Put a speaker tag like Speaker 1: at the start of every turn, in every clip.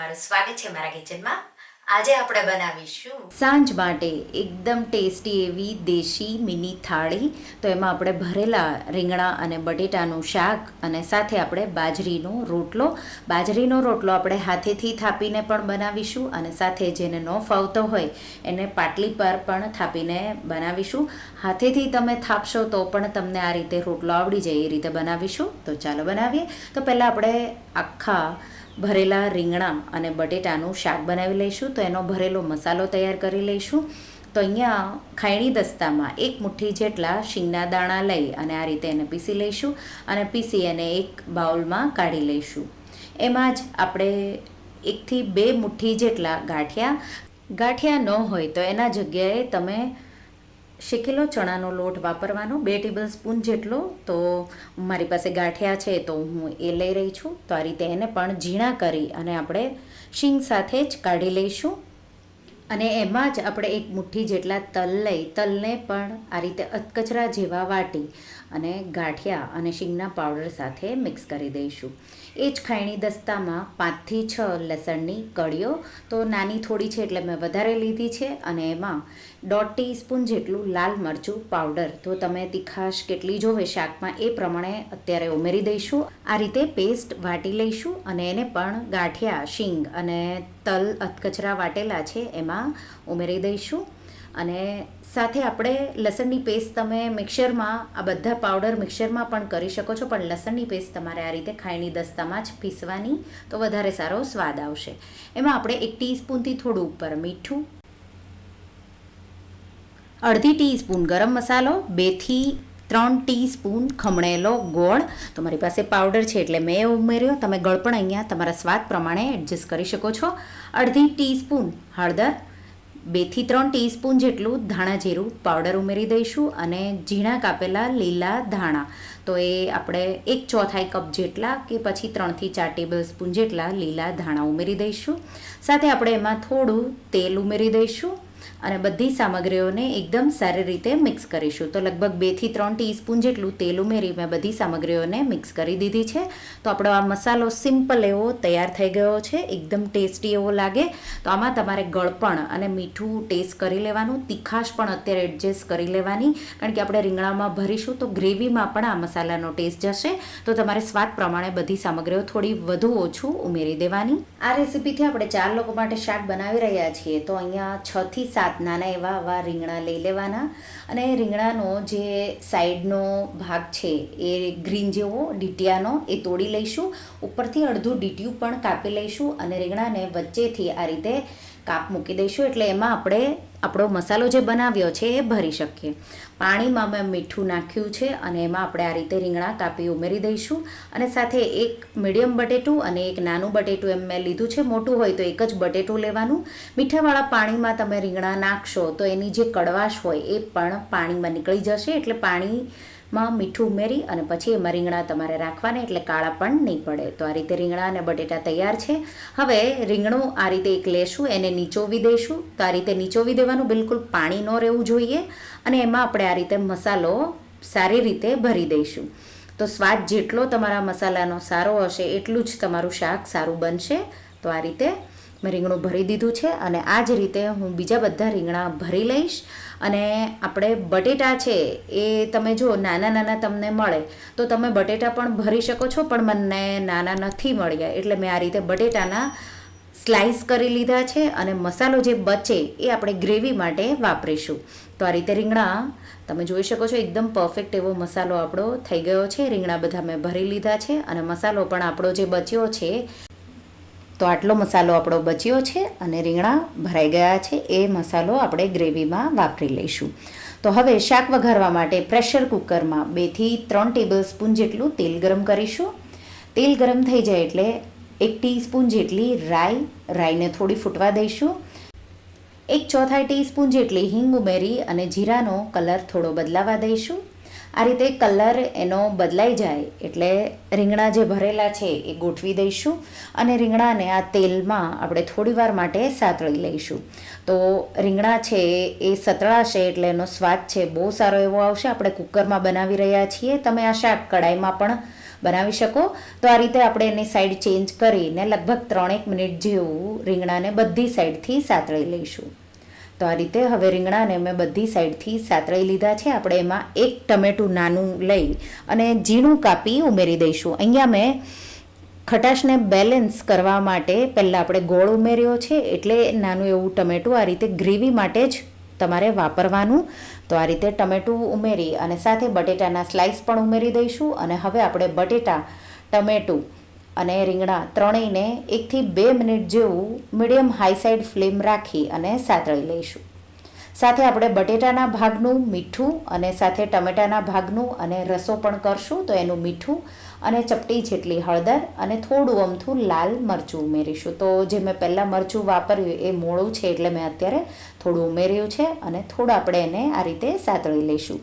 Speaker 1: તમારું સ્વાગત છે મારા કિચનમાં. આજે આપણે બનાવીશું
Speaker 2: સાંજ માટે એકદમ ટેસ્ટી એવી દેશી મિની થાળી. તો એમાં આપણે ભરેલા રીંગણા અને બટેટાનું શાક અને સાથે આપણે બાજરીનો રોટલો. બાજરીનો રોટલો આપણે હાથેથી થાપીને પણ બનાવીશું અને સાથે જેને ન ફાવતો હોય એને પાટલી પર પણ થાપીને બનાવીશું. હાથેથી તમે થાપશો તો પણ તમને આ રીતે રોટલો આવડી જાય એ રીતે બનાવીશું. તો ચાલો બનાવીએ. તો પહેલાં આપણે આખા ભરેલા રીંગણા અને બટેટાનું શાક બનાવી લઈશું, તો એનો ભરેલો મસાલો તૈયાર કરી લઈશું. તો અહીંયા ખાયણી દસ્તામાં એક મુઠ્ઠી જેટલા શીંગના દાણા લઈ અને આ રીતે એને પીસી લઈશું અને પીસી એને એક બાઉલમાં કાઢી લઈશું. એમાં જ આપણે એકથી બે મુઠ્ઠી જેટલા ગાંઠિયા ગાંઠિયા ન હોય તો એના જગ્યાએ તમે શેકેલો ચણાનો લોટ વાપરવાનો, બે ટેબલ સ્પૂન જેટલો. તો મારી પાસે ગાંઠિયા છે, તો હું એ લઈ રહી છું. તો આ રીતે એને પણ ઝીણા કરી અને આપણે શીંગ સાથે જ કાઢી લઈશું. અને એમાં જ આપણે એક મુઠ્ઠી જેટલા તલ લઈ, તલને પણ આ રીતે અધકચરા જેવા વાટી. અને ગાંઠિયા અને શીંગના પાવડર સાથે મિક્સ કરી દઈશું. એ જ ખાયણી દસ્તામાં પાંચથી છ લસણની કળીઓ. તો નાની થોડી છે એટલે મેં વધારે લીધી છે અને એમાં દોઢ ટીસ્પૂન જેટલું લાલ મરચું પાવડર. તો તમે તીખાશ કેટલી જોવે શાકમાં એ પ્રમાણે અત્યારે ઉમેરી દઈશું. આ રીતે પેસ્ટ વાટી લઈશું અને એને પણ ગાંઠિયા, શીંગ અને તલ અધકચરા વાટેલા છે એમાં ઉમેરી દઈશું. અને સાથે આપણે લસણની પેસ્ટ તમે મિક્સરમાં આ બધા પાવડર મિક્સરમાં પણ કરી શકો છો, પણ લસણની પેસ્ટ તમારે આ રીતે ખાયણી દસ્તામાં જ પીસવાની, તો વધારે સારો સ્વાદ આવશે. એમાં આપણે એક ટીસ્પૂનથી થોડું ઉપર મીઠું, અડધી ટીસ્પૂન ગરમ મસાલો, બેથી ત્રણ ટીસ્પૂન ખમણેલો ગોળ. તો મારી પાસે પાવડર છે એટલે મેં ઉમેર્યો, તમે ગળ પણ અહીંયા તમારા સ્વાદ પ્રમાણે એડજસ્ટ કરી શકો છો. અડધી ટીસ્પૂન હળદર બેથી ત્રણ ટીસ્પૂન જેટલું ધાણા જીરું પાવડર ઉમેરી દઈશું અને ઝીણા કાપેલા લીલા ધાણા. તો એ આપણે એક ચોથાઈ કપ જેટલા કે પછી ત્રણથી ચાર ટેબલ સ્પૂન જેટલા લીલા ધાણા ઉમેરી દઈશું. સાથે આપણે એમાં થોડું તેલ ઉમેરી દઈશું. અને બધી સામગ્રીઓને એકદમ સારી રીતે મિક્સ કરીશું. તો લગભગ બેથી ત્રણ ટીસ્પૂન જેટલું તેલ ઉમેરી મેં બધી સામગ્રીઓને મિક્સ કરી દીધી છે. તો આપણો આ મસાલો સિમ્પલ એવો તૈયાર થઈ ગયો છે, એકદમ ટેસ્ટી એવો લાગે. તો આમાં તમારે ગળપણ અને મીઠું ટેસ્ટ કરી લેવાનું, તીખાશ પણ અત્યારે એડજસ્ટ કરી લેવાની. કારણ કે આપણે રીંગણામાં ભરીશું તો ગ્રેવીમાં પણ આ મસાલાનો ટેસ્ટ જશે. તો તમારે સ્વાદ પ્રમાણે બધી સામગ્રીઓ થોડી વધુ ઓછું ઉમેરી દેવાની. આ રેસીપીથી આપણે ચાર લોકો માટે શાક બનાવી રહ્યા છીએ. તો અહીંયા છથી થી સાત નાના એવા આવા રીંગણા લઈ લેવાના. અને રીંગણાનો જે સાઈડનો ભાગ છે, એ ગ્રીન જેવો ડીટિયાનો, એ તોડી લઈશું. ઉપરથી અડધું ડીટિયું પણ કાપી લઈશું અને રીંગણાને વચ્ચેથી આ રીતે કાપ મૂકી દઈશું એટલે એમાં આપણે આપણો મસાલો જે બનાવ્યો છે એ ભરી શકીએ. પાણીમાં મેં મીઠું નાખ્યું છે અને એમાં આપણે આ રીતે રીંગણા કાપી ઉમેરી દઈશું અને સાથે એક મીડિયમ બટેટું અને એક નાનું બટેટું એમ મેં લીધું છે. મોટું હોય તો એક જ બટેટું લેવાનું. મીઠાવાળા પાણીમાં તમે રીંગણા નાખશો તો એની જે કડવાશ હોય એ પણ પાણીમાં નીકળી જશે એટલે પાણી માં મીઠું ઉમેરી અને પછી એમાં રીંગણા તમારે રાખવાના એટલે કાળા પણ નહીં પડે. તો આ રીતે રીંગણા અને બટેટા તૈયાર છે. હવે રીંગણું આ રીતે એક લેશું, એને નીચોવી દઈશું. તો આ રીતે નીચોવી દેવાનું, બિલકુલ પાણી ન રહેવું જોઈએ. અને એમાં આપણે આ રીતે મસાલો સારી રીતે ભરી દઈશું. તો સ્વાદ જેટલો તમારા મસાલાનો સારો હશે, એટલું જ તમારું શાક સારું બનશે. તો આ રીતે મેં રીંગણું ભરી દીધું છે અને આ જ રીતે હું બીજા બધા રીંગણા ભરી લઈશ. અને આપણે બટેટા છે એ તમે જો નાના નાના તમને મળે, તો તમે બટેટા પણ ભરી શકો છો, પણ મને નાના નથી મળ્યા. એટલે મેં આ રીતે બટેટાના સ્લાઇસ કરી લીધા છે અને મસાલો જે બચે એ આપણે ગ્રેવી માટે વાપરીશું. તો આ રીતે રીંગણા, તમે જોઈ શકો છો એકદમ પરફેક્ટ એવો મસાલો આપણો થઈ ગયો છે. રીંગણા બધા મેં ભરી લીધા છે અને મસાલો પણ આપણો જે બચ્યો છે તો આટલો મસાલો આપણો બચ્યો છે અને રીંગણા ભરાઈ ગયા છે, એ મસાલો આપણે ગ્રેવીમાં વાપરી લઈશું. તો હવે શાક વઘારવા માટે પ્રેશર કુકરમાં બેથી ત્રણ ટેબલ સ્પૂન જેટલું તેલ ગરમ કરીશું. તેલ ગરમ થઈ જાય એટલે એક ટીસ્પૂન જેટલી રાઈ, રાઈને થોડી ફૂટવા દઈશું. એક ચોથાઈ ટીસ્પૂન જેટલી હિંગ ઉમેરી અને જીરાનો કલર થોડો બદલાવા દઈશું. આ રીતે કલર એનો બદલાઈ જાય એટલે રીંગણા જે ભરેલા છે એ ગોઠવી દઈશું અને રીંગણાને આ તેલમાં આપણે થોડીવાર માટે સાતળી લઈશું. તો રીંગણા છે એ સતળાશે એટલે એનો સ્વાદ છે બહુ સારો એવો આવશે. આપણે કુકરમાં બનાવી રહ્યા છીએ. તમે આ શાક કડાઈમાં પણ બનાવી શકો. તો આ રીતે આપણે એની સાઈડ ચેન્જ કરીને લગભગ ત્રણેક મિનિટ જેવું રીંગણાને બધી સાઈડથી સાતળી લઈશું. તો આ રીતે હવે રીંગણાને મેં બધી સાઈડથી સાતળી લીધા છે. આપણે એમાં એક ટમેટું નાનું લઈ અને ઝીણું કાપી ઉમેરી દઈશું. અહીંયા મેં ખટાશને બેલેન્સ કરવા માટે પહેલાં આપણે ગોળ ઉમેર્યો છે, એટલે નાનું એવું ટમેટું આ રીતે ગ્રેવી માટે જ તમારે વાપરવાનું. તો આ રીતે ટમેટું ઉમેરી અને સાથે બટેટાના સ્લાઇસ પણ ઉમેરી દઈશું અને હવે આપણે બટેટા, ટમેટું અને રીંગણા ત્રણેયને એકથી બે મિનિટ જેવું મીડિયમ હાઈ સાઈડ ફ્લેમ રાખી અને સાતળી લઈશું. સાથે આપણે બટેટાના ભાગનું મીઠું અને સાથે ટમેટાના ભાગનું અને રસો પણ કરશું, તો એનું મીઠું અને ચપટી જેટલી હળદર અને થોડું અમથું લાલ મરચું ઉમેરીશું. તો જે મેં પહેલાં મરચું વાપર્યું એ મોળું છે, એટલે મેં અત્યારે થોડું ઉમેર્યું છે અને થોડું આપણે એને આ રીતે સાતળી લઈશું.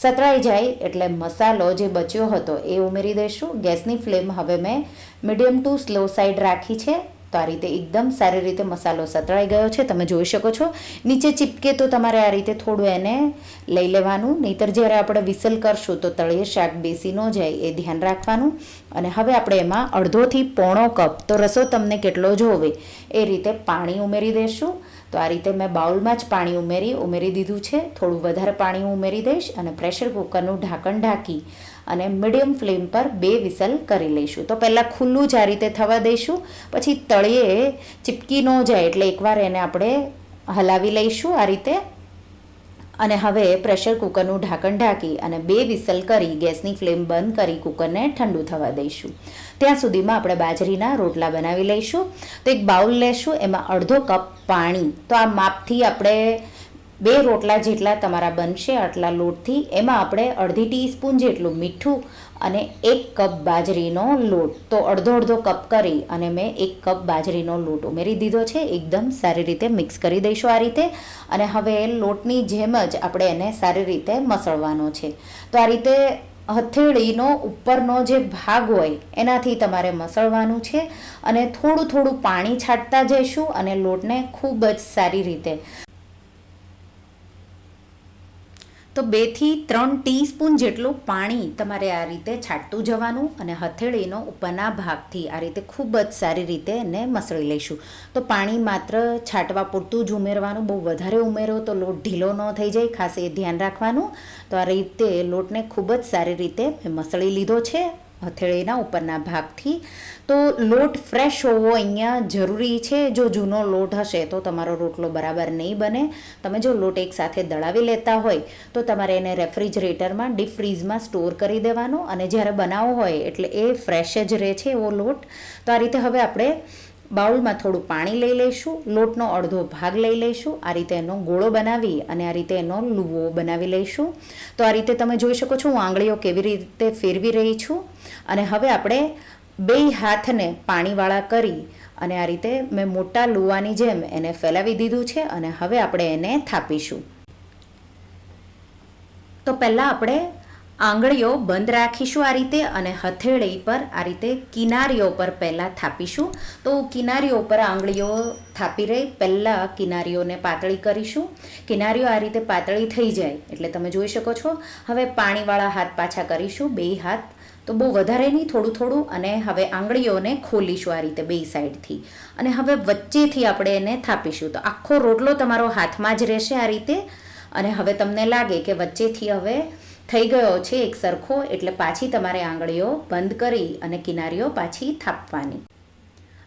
Speaker 2: સતળાઈ જાય એટલે મસાલો જે બચ્યો હતો એ ઉમેરી દઈશું. ગેસની ફ્લેમ હવે મેં મીડિયમ ટુ સ્લો સાઈડ રાખી છે. તો આ રીતે એકદમ સારી રીતે મસાલો સતળાઈ ગયો છે. તમે જોઈ શકો છો. નીચે ચીપકે તો તમારે આ રીતે થોડું એને લઈ લેવાનું. નહીતર જ્યારે આપણે વિસલ કરશું તો તળિયે શાક બેસી ન જાય એ ધ્યાન રાખવાનું. અને હવે આપણે એમાં અડધોથી પોણો કપ, તો રસો તમને કેટલો જોવે એ રીતે પાણી ઉમેરી દઈશું. તો આ રીતે મેં બાઉલમાં જ પાણી ઉમેરી ઉમેરી દીધું છે. થોડું વધારે પાણી ઉમેરી દઈશ અને પ્રેશર કુકરનું ઢાંકણ ઢાંકી અને મીડિયમ ફ્લેમ પર બે વિસલ કરી લઈશું. તો પહેલાં ખુલ્લું જ આ રીતે થવા દઈશું. પછી તળિયે ચીપકી ન જાય એટલે એકવાર એને આપણે હલાવી લઈશું આ રીતે. અને હવે પ્રેશર કુકરનું ઢાંકણ ઢાંકી અને બે વિસલ કરી ગેસની ફ્લેમ બંધ કરી કુકરને ઠંડુ થવા દઈશું. ત્યાં સુધીમાં આપણે બાજરીના રોટલા બનાવી લઈશું. તો એક બાઉલ લેશું, એમાં અડધો કપ પાણી. તો આ માપથી આપણે બે રોટલા જેટલા તમારા બનશે, આટલા લોટથી. એમાં આપણે અડધી ટીસ્પૂન જેટલું મીઠું અને એક કપ બાજરીનો લોટ. તો અડધો અડધો કપ કરી અને મેં એક કપ બાજરીનો લોટ ઉમેરી દીધો છે. એકદમ સારી રીતે મિક્સ કરી દઈશું આ રીતે. અને હવે લોટની જેમ જ આપણે એને સારી રીતે મસળવાનો છે. તો આ રીતે હથેળીનો ઉપરનો જે ભાગ હોય, એનાથી તમારે મસળવાનું છે. અને થોડું થોડું પાણી છાંટતા જઈશું અને લોટને ખૂબ જ સારી રીતે તો બેથી ત્રણ ટીસ્પૂન જેટલું પાણી તમારે આ રીતે છાંટતું જવાનું અને હથેળીનો ઉપરના ભાગથી આ રીતે ખૂબ જ સારી રીતે એને મસળી લઈશું. તો પાણી માત્ર છાંટવા પૂરતું જ ઉમેરવાનું, બહુ વધારે ઉમેરો તો લોટ ઢીલો ન થઈ જાય, ખાસ એ ધ્યાન રાખવાનું. તો આ રીતે લોટને ખૂબ જ સારી રીતે મસળી લીધો છે. હથેળીના ઉપરના ભાગથી. તો લોટ ફ્રેશ હોવો અહીંયા જરૂરી છે. જો જૂનો લોટ હશે તો તમારો રોટલો બરાબર નહીં બને. તમે જો લોટ એકસાથે દળાવી લેતા હોય, તો તમારે એને રેફ્રિજરેટરમાં, ડીપ ફ્રીઝમાં સ્ટોર કરી દેવાનો. અને જ્યારે બનાવવો હોય, એટલે એ ફ્રેશ જ રહે છે એવો લોટ. તો આ રીતે હવે આપણે બાઉલમાં થોડું પાણી લઈ લઈશું, લોટનો અડધો ભાગ લઈ લઈશું, આ રીતે એનો ગોળો બનાવી અને આ રીતે એનો લુવો બનાવી લઈશું. તો આ રીતે તમે જોઈ શકો છો હું આંગળીઓ કેવી રીતે ફેરવી રહી છું. અને હવે આપણે બે હાથને પાણીવાળા કરી અને આ રીતે મેં મોટા લુવાની જેમ એને ફેલાવી દીધું છે અને હવે આપણે એને થાપીશું. તો પહેલાં આપણે આંગળીઓ બંધ રાખીશું આ રીતે અને હથેળી પર આ રીતે કિનારીઓ પર પહેલાં થાપીશું. તો કિનારીઓ પર આંગળીઓ થાપી રહી, પહેલાં કિનારીઓને પાતળી કરીશું. કિનારીઓ આ રીતે પાતળી થઈ જાય, એટલે તમે જોઈ શકો છો. હવે પાણીવાળા હાથ પાછા કરીશું, બે હાથ. તો બહુ વધારે નહીં, થોડું થોડું, અને હવે આંગળીઓને ખોલીશું આ રીતે બે સાઈડથી. અને હવે વચ્ચેથી આપણે એને થાપીશું. તો આખો રોટલો તમારો હાથમાં જ રહેશે આ રીતે. અને હવે તમને લાગે કે વચ્ચેથી હવે થઈ ગયો છે એક સરખો એટલે પાછી તમારે આંગળીઓ બંધ કરી અને કિનારીઓ પાછી થાપવાની.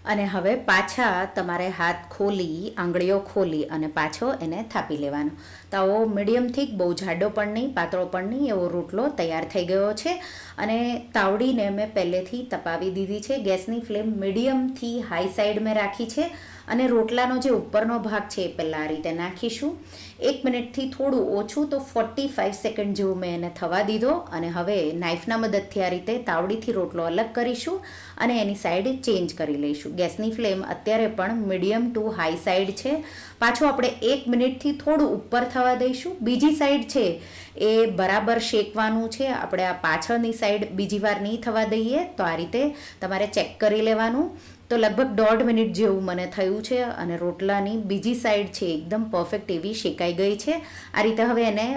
Speaker 2: અને હવે પાછા તમારે હાથ ખોલી, આંગળીઓ ખોલી અને પાછો એને થાપી લેવાનો. તો આવો મીડિયમથી બહુ જાડો પણ નહીં, પાતળો પણ નહીં, એવો રોટલો તૈયાર થઈ ગયો છે. અને તાવડીને મેં પહેલેથી તપાવી દીધી છે. ગેસની ફ્લેમ મીડિયમથી હાઈ સાઈડ મેં રાખી છે. અને રોટલાનો જે ઉપરનો ભાગ છે એ પહેલાં આ રીતે નાખીશું. એક મિનિટથી થોડું ઓછું તો ફોર્ટી ફાઇવ સેકન્ડ જેવું મેં એને થવા દીધો અને હવે નાઇફના મદદથી આ રીતે તાવડીથી રોટલો અલગ કરીશું અને એની સાઈડ ચેન્જ કરી લઈશું. ગેસની ફ્લેમ અત્યારે પણ મીડિયમ ટુ હાઈ સાઈડ છે. પાછું આપણે એક મિનિટથી થોડું ઉપર થવા દઈશું. બીજી સાઈડ છે એ બરાબર શેકવાનું છે. આપણે આ પાછળની સાઈડ બીજી વાર નહીં થવા દઈએ તો આ રીતે તમારે ચેક કરી લેવાનું. તો લગભગ દોઢ મિનિટ જેવું મને થયું છે અને રોટલાની બીજી સાઈડ છે એકદમ પરફેક્ટ એવી શેકાઈ ગઈ છે. આ રીતે હવે એને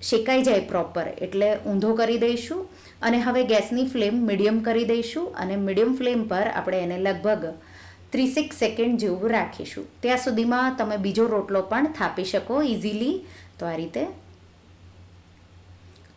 Speaker 2: શેકાઈ જાય પ્રોપર એટલે ઊંધો કરી દઈશું અને હવે ગેસની ફ્લેમ મીડિયમ કરી દઈશું અને મીડિયમ ફ્લેમ પર આપણે એને લગભગ ત્રીસેક સેકન્ડ જેવું રાખીશું. ત્યાં સુધીમાં તમે બીજો રોટલો પણ થાપી શકો ઇઝીલી તો આ રીતે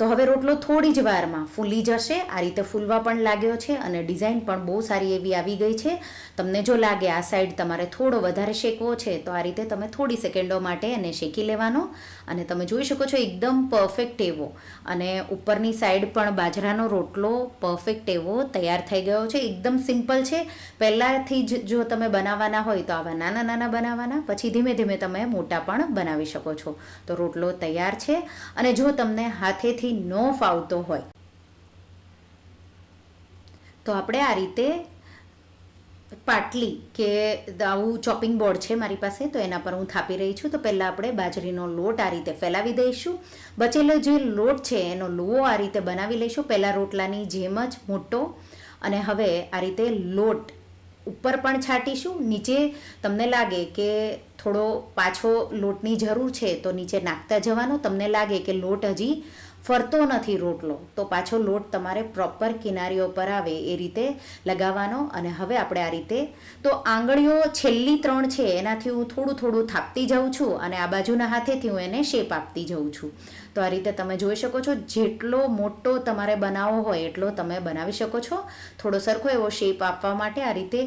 Speaker 2: તો હવે રોટલો થોડી જ વારમાં ફૂલી જશે. આ રીતે ફૂલવા પણ લાગ્યો છે અને ડિઝાઇન પણ બહુ સારી એવી આવી ગઈ છે. તમને જો લાગે આ સાઈડ તમારે થોડો વધારે શેકવો છે, તો આ રીતે તમે થોડી સેકન્ડો માટે એને શેકી લેવાનો અને તમે જોઈ શકો છો એકદમ પરફેક્ટ એવો. અને ઉપરની સાઈડ પણ બાજરાનો રોટલો પરફેક્ટ એવો તૈયાર થઈ ગયો છે. એકદમ સિમ્પલ છે. પહેલાંથી જ જો તમે બનાવવાના હોય તો આવા નાના નાના બનાવવાના, પછી ધીમે ધીમે તમે મોટા પણ બનાવી શકો છો. તો રોટલો તૈયાર છે. અને જો તમને હાથેથી ન ફાવતો હોય. તો આપણે આ રીતે પાટલી કે આવું ચોપિંગ બોર્ડ છે મારી પાસે, તો એના પર હું થાપી રહી છું. તો પહેલાં આપણે બાજરીનો લોટ આ રીતે ફેલાવી દઈશું. બચેલો જે લોટ છે એનો લુઓ આ રીતે બનાવી લઈશું. પહેલાં રોટલાની જેમ જ મોટો અને હવે આ રીતે લોટ ઉપર પણ છાંટીશું. નીચે તમને લાગે કે થોડો પાછો લોટની જરૂર છે તો નીચે નાખતા જવાનો. તમને લાગે કે લોટ હજી ફરતો નથી રોટલો, તો પાછો લોટ તમારે પ્રોપર કિનારીઓ પર આવે એ રીતે લગાવવાનો અને હવે આપણે આ રીતે, તો આંગળીઓ છેલ્લી ત્રણ છે, એનાથી હું થોડું થોડું થાપતી જાઉં છું અને આ બાજુના હાથેથી હું એને શેપ આપતી જાઉં છું. તો આ રીતે તમે જોઈ શકો છો, જેટલો મોટો તમારે બનાવવો હોય એટલો તમે બનાવી શકો છો. થોડો સરખો એવો શેપ આપવા માટે આ રીતે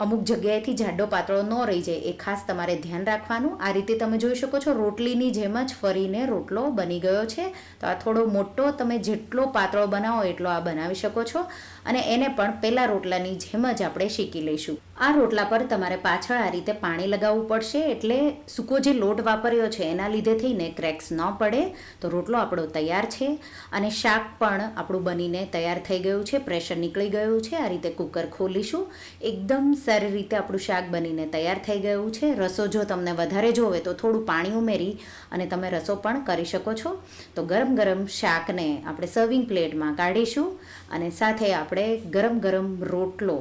Speaker 2: અમુક જગ્યાએથી જાડો પાતળો ન રહી જાય, એ ખાસ તમારે ધ્યાન રાખવાનું. આ રીતે તમે જોઈ શકો છો, રોટલીની જેમ જ ફરીને રોટલો બની ગયો છે. તો આ થોડો મોટો તમે જેટલો પાતળો બનાવો એટલો આ બનાવી શકો છો. અને એને પણ પહેલાં રોટલાની જેમ જ આપણે શીખી લઈશું. આ રોટલા પર તમારે પાછળ આ રીતે પાણી લગાવવું પડશે એટલે સૂકો જે લોટ વાપર્યો છે, એના લીધે થઈને ક્રેક્સ ન પડે. તો રોટલો આપણો તૈયાર છે અને શાક પણ આપણું બનીને તૈયાર થઈ ગયું છે, પ્રેશર નીકળી ગયું છે. આ રીતે કુકર ખોલીશું. એકદમ સારી રીતે આપણું શાક બનીને તૈયાર થઈ ગયું છે. રસો જો તમને વધારે જોવે તો થોડું પાણી ઉમેરી અને તમે રસો પણ કરી શકો છો. તો ગરમ ગરમ શાકને આપણે સર્વિંગ પ્લેટમાં કાઢીશું અને સાથે આપણે ગરમ ગરમ રોટલો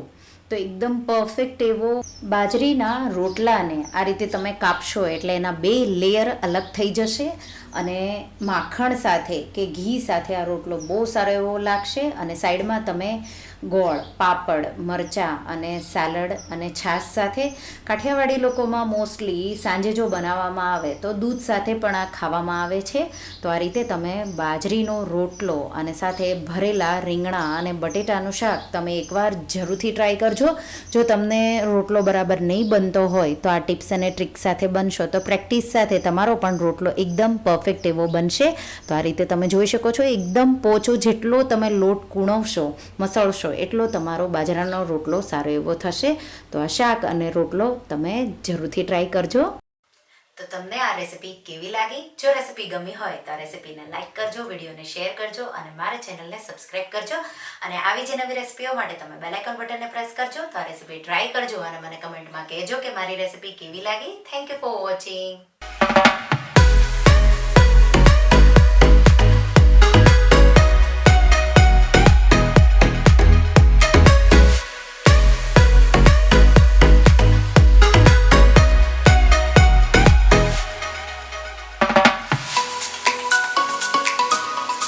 Speaker 2: તો એકદમ પરફેક્ટ એવો બાજરીના રોટલાને આ રીતે તમે કાપશો એટલે એના બે લેયર અલગ થઈ જશે અને માખણ સાથે કે ઘી સાથે આ રોટલો બહુ સારો એવો લાગશે અને સાઈડમાં તમે ગોળ, પાપડ, મરચાં અને સેલડ અને છાશ સાથે કાઠિયાવાડી લોકોમાં મોસ્ટલી સાંજે જો બનાવવામાં આવે તો દૂધ સાથે પણ આ ખાવામાં આવે છે. તો આ રીતે તમે બાજરીનો રોટલો અને સાથે ભરેલા રીંગણા અને બટેટાનું શાક તમે એકવાર જરૂરથી ટ્રાય કરજો. જો તમને રોટલો બરાબર નહીં બનતો હોય તો આ ટિપ્સ અને ટ્રિક સાથે બનશો તો પ્રેક્ટિસ સાથે તમારો પણ રોટલો એકદમ પરફેક્ટ એવો બનશે. તો આ રીતે તમે જોઈ શકો છો એકદમ પોચો જેટલો તમે લોટ કૂણવશો, મસળશો એટલો તમારો બાજરાનો રોટલો સારો એવો થશે. તો આ શાક અને રોટલો તમે જરૂરથી ટ્રાય કરજો.
Speaker 1: તો તમને આ રેસિપી કેવી લાગી? જો રેસિપી ગમી હોય તો રેસિપીને લાઇક કરજો વિડીયોને શેર કરજો અને મારા ચેનલને સબસ્ક્રાઇબ કરજો. અને આવી જે નવી રેસિપીઓ માટે તમે બેલ આઇકન બટનને પ્રેસ કરજો તો આ રેસિપી ટ્રાય કરજો અને મને કમેન્ટમાં કહેજો કે મારી રેસિપી કેવી લાગી. Thank you for watching